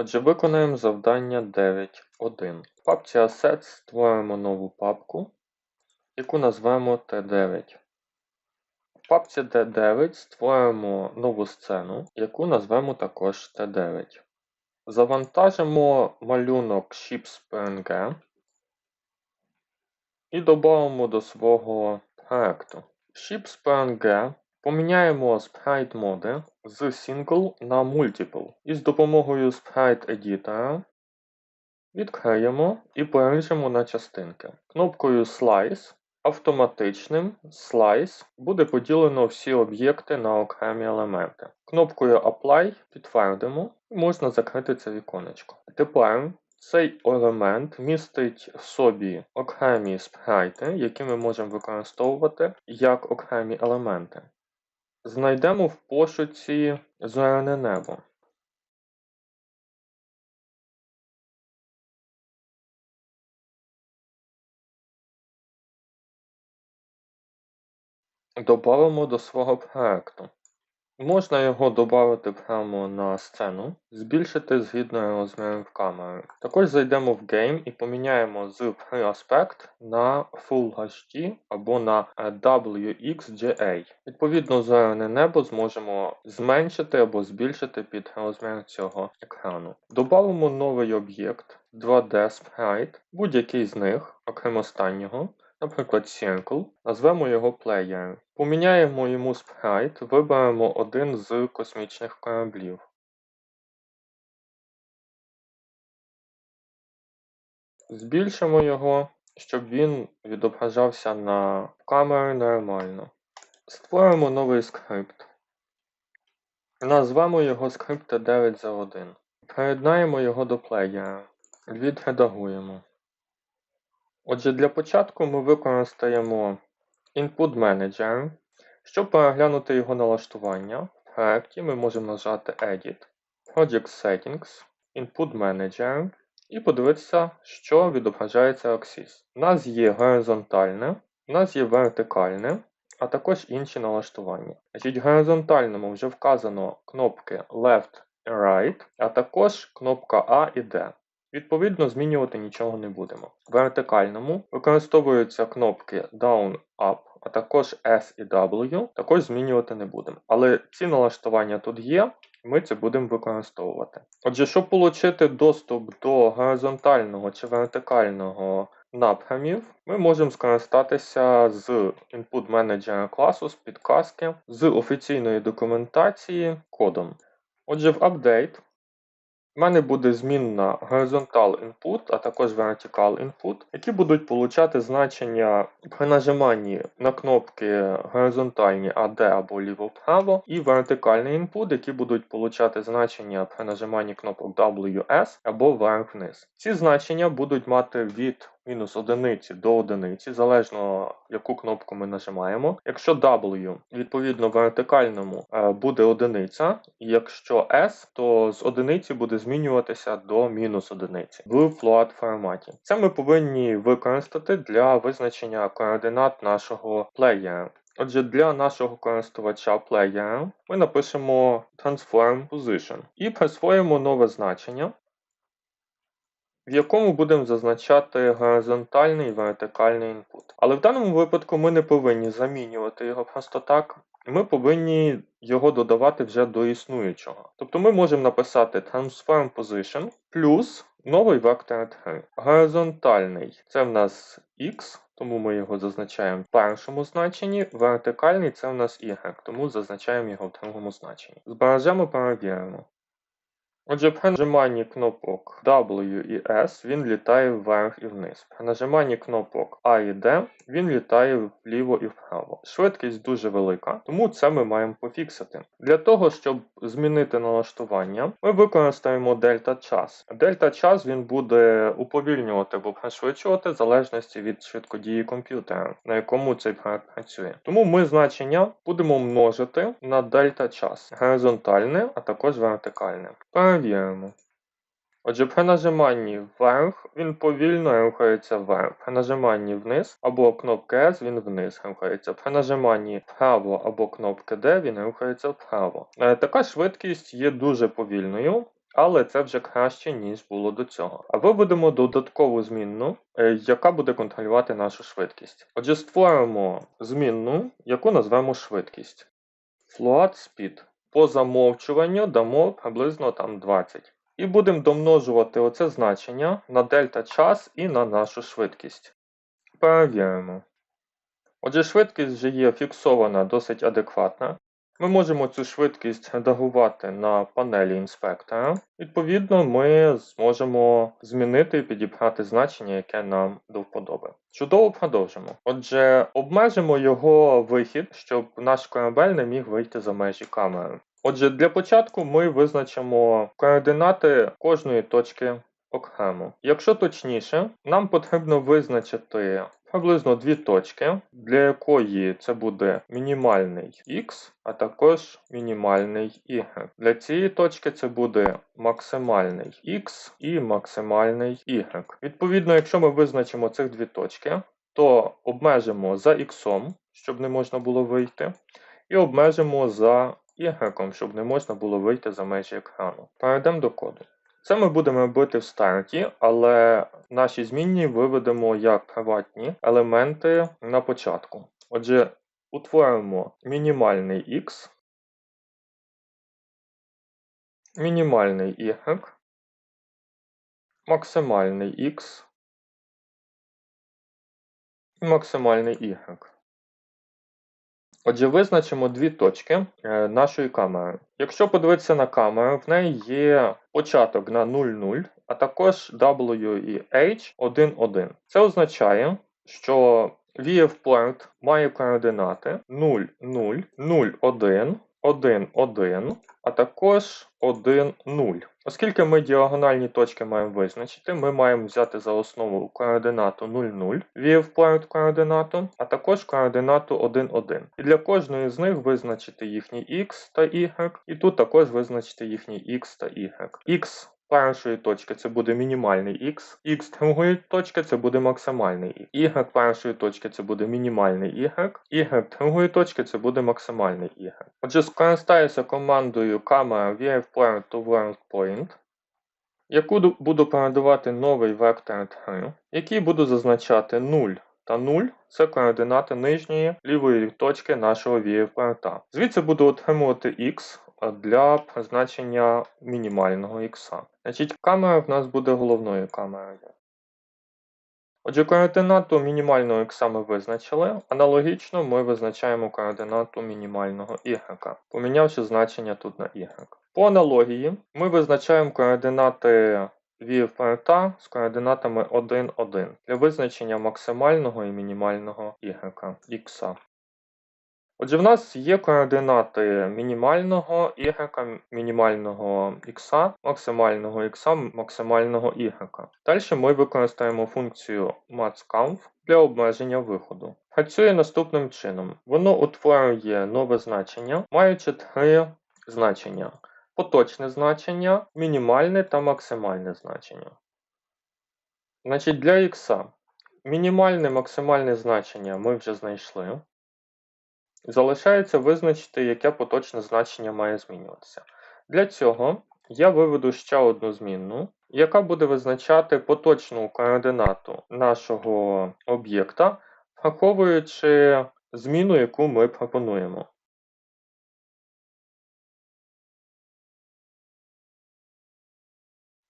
Отже, виконаємо завдання 9.1. В папці Assets створимо нову папку, яку назвемо T9. В папці T9 створимо нову сцену, яку назвемо також T9. Завантажимо малюнок Ships.png і додамо до свого проекту. Ships.png поміняємо sprite моди з Single на Multiple. І з допомогою Sprite Editor відкриємо і поріжемо на частинки. Кнопкою Slice автоматичним Slice буде поділено всі об'єкти на окремі елементи. Кнопкою Apply підтвердимо і можна закрити це віконечко. Тепер цей елемент містить в собі окремі спрайти, які ми можемо використовувати як окремі елементи. Знайдемо в пошуці зоряне небо. Добавимо до свого проекту. Можна його додати прямо на сцену, збільшити згідно розмірів камери. Також зайдемо в Game і поміняємо з Aspect на Full HD або на WXGA. Відповідно, зоряне небо зможемо зменшити або збільшити під розмір цього екрану. Добавимо новий об'єкт 2D Sprite, будь-який з них, окрім останнього наприклад Circle, назвемо його Player. Поміняємо йому спрайт, виберемо один з космічних кораблів. Збільшимо його, щоб він відображався на камері нормально. Створимо новий скрипт. Назвемо його скрипт 9 за 1. Приєднаємо його до плеєра. Відредагуємо. Отже, для початку ми використаємо Input Manager. Щоб переглянути його налаштування, в проєкті ми можемо нажати Edit, Project Settings, Input Manager і подивитися, що відображається Axis. У нас є горизонтальне, у нас є вертикальне, а також інші налаштування. Значить, горизонтальному вже вказано кнопки Left і Right, а також кнопка A і D. Відповідно, змінювати нічого не будемо. В вертикальному використовуються кнопки Down, Up, а також S і W, також змінювати не будемо. Але ці налаштування тут є, ми це будемо використовувати. Отже, щоб отримати доступ до горизонтального чи вертикального напрямів, ми можемо скористатися з Input Manager класу з підказки з офіційної документації кодом. Отже, в Update у мене буде змінна горизонтал input, а також vertical input, які будуть получати значення при нажиманні на кнопки горизонтальні AD або ліво-право, і вертикальний input, які будуть получати значення при нажиманні кнопок WS або вверх-вниз. Ці значення будуть мати від мінус одиниці до одиниці, залежно яку кнопку ми нажимаємо. Якщо W, відповідно вертикальному е, буде одиниця, і якщо S, то з одиниці буде змінюватися до мінус одиниці в float форматі. Це ми повинні використати для визначення координат нашого плеєра. Отже, для нашого користувача плеєра ми напишемо transform position і присвоїмо нове значення, в якому будемо зазначати горизонтальний і вертикальний інпут. Але в даному випадку ми не повинні замінювати його просто так. Ми повинні його додавати вже до існуючого. Тобто ми можемо написати transform position плюс новий вектор 3. Горизонтальний це в нас x, тому ми його зазначаємо в першому значенні. Вертикальний це в нас y, тому зазначаємо його в другому значенні. Збережемо, перевіримо. Отже, при нажиманні кнопок W і S він літає вверх і вниз. При нажиманні кнопок A і D він літає вліво і вправо. Швидкість дуже велика, тому це ми маємо пофіксити. Для того, щоб змінити налаштування, ми використаємо дельта час. Дельта час він буде уповільнювати або пришвидшувати в залежності від швидкодії комп'ютера, на якому цей проект працює. Тому ми значення будемо множити на дельта час горизонтальне, а також вертикальне. Перевіримо. Отже, при нажиманні вверх він повільно рухається вверх. При нажиманні вниз або кнопки S він вниз рухається. При нажиманні вправо або кнопки D він рухається вправо. Е, така швидкість є дуже повільною, але це вже краще, ніж було до цього. А виведемо додаткову змінну, е, яка буде контролювати нашу швидкість. Отже, створимо змінну, яку назвемо швидкість. Float speed. По замовчуванню дамо приблизно там 20. І будемо домножувати оце значення на дельта час і на нашу швидкість. Перевіримо. Отже, швидкість вже є фіксована досить адекватна. Ми можемо цю швидкість редагувати на панелі інспектора. Відповідно, ми зможемо змінити і підібрати значення, яке нам до вподоби. Чудово продовжимо. Отже, обмежимо його вихід, щоб наш корабель не міг вийти за межі камери. Отже, для початку ми визначимо координати кожної точки окремо. Якщо точніше, нам потрібно визначити приблизно дві точки, для якої це буде мінімальний x, а також мінімальний y. Для цієї точки це буде максимальний x і максимальний y. Відповідно, якщо ми визначимо цих дві точки, то обмежимо за x, щоб не можна було вийти, і обмежимо за y, щоб не можна було вийти за межі екрану. Перейдемо до коду. Це ми будемо робити в старті, але наші змінні виведемо як приватні елементи на початку. Отже, утворимо мінімальний x, мінімальний y, максимальний x і максимальний y. Отже, визначимо дві точки е, нашої камери. Якщо подивитися на камеру, в неї є початок на 0,0, а також W і H 1,1. Це означає, що VF-point має координати 0, 0, 0, 1, 1, 1, а також 1, 0. Оскільки ми діагональні точки маємо визначити, ми маємо взяти за основу координату 0, 0, VF-point координату, а також координату 1, 1. І для кожної з них визначити їхній x та y, і тут також визначити їхній x та y. x першої точки це буде мінімальний x, x другої точки це буде максимальний y. y першої точки це буде мінімальний y, y другої точки це буде максимальний y. Отже, скористаюся командою camera VFPoint to Word Point, яку буду передавати новий вектор 3, який буду зазначати 0 та 0 це координати нижньої лівої точки нашого VFPoint. Звідси буду отримувати x для призначення мінімального х. Значить, камера в нас буде головною камерою. Отже, координату мінімального х ми визначили. Аналогічно ми визначаємо координату мінімального y, помінявши значення тут на y. По аналогії ми визначаємо координати VFRT з координатами 1, 1 для визначення максимального і мінімального y, x. Отже, в нас є координати мінімального y, мінімального x, максимального x, максимального y. Далі ми використаємо функцію maxCount для обмеження виходу. Працює наступним чином. Воно утворює нове значення, маючи три значення: поточне значення, мінімальне та максимальне значення. Значить, Для x мінімальне максимальне значення ми вже знайшли. Залишається визначити, яке поточне значення має змінюватися. Для цього я виведу ще одну змінну, яка буде визначати поточну координату нашого об'єкта, враховуючи зміну, яку ми пропонуємо.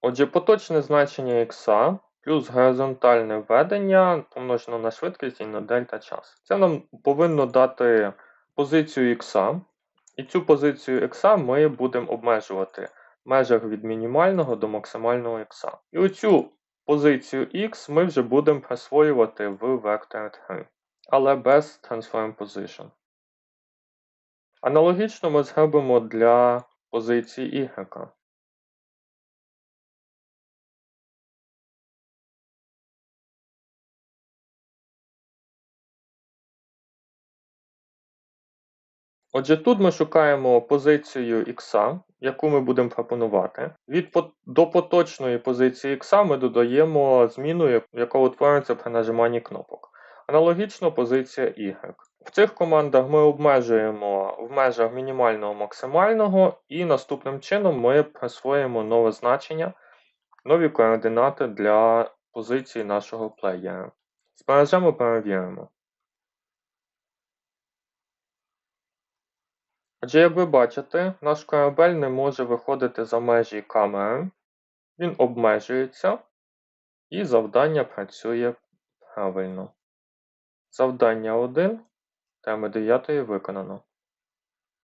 Отже, поточне значення х плюс горизонтальне введення помножено на швидкість і на дельта час. Це нам повинно дати позицію х, і цю позицію х ми будемо обмежувати в межах від мінімального до максимального х. І оцю позицію x ми вже будемо присвоювати в вектор 3, але без transform position. Аналогічно ми зробимо для позиції y. Отже, тут ми шукаємо позицію X, яку ми будемо пропонувати. Від До поточної позиції X ми додаємо зміну, яка утворюється при нажиманні кнопок. Аналогічно позиція Y. В цих командах ми обмежуємо в межах мінімального максимального і наступним чином ми присвоїмо нове значення, нові координати для позиції нашого плеєра. Збережемо, перевіримо. Отже, як ви бачите, наш корабель не може виходити за межі камери, він обмежується, і завдання працює правильно. Завдання 1 теми 9 виконано.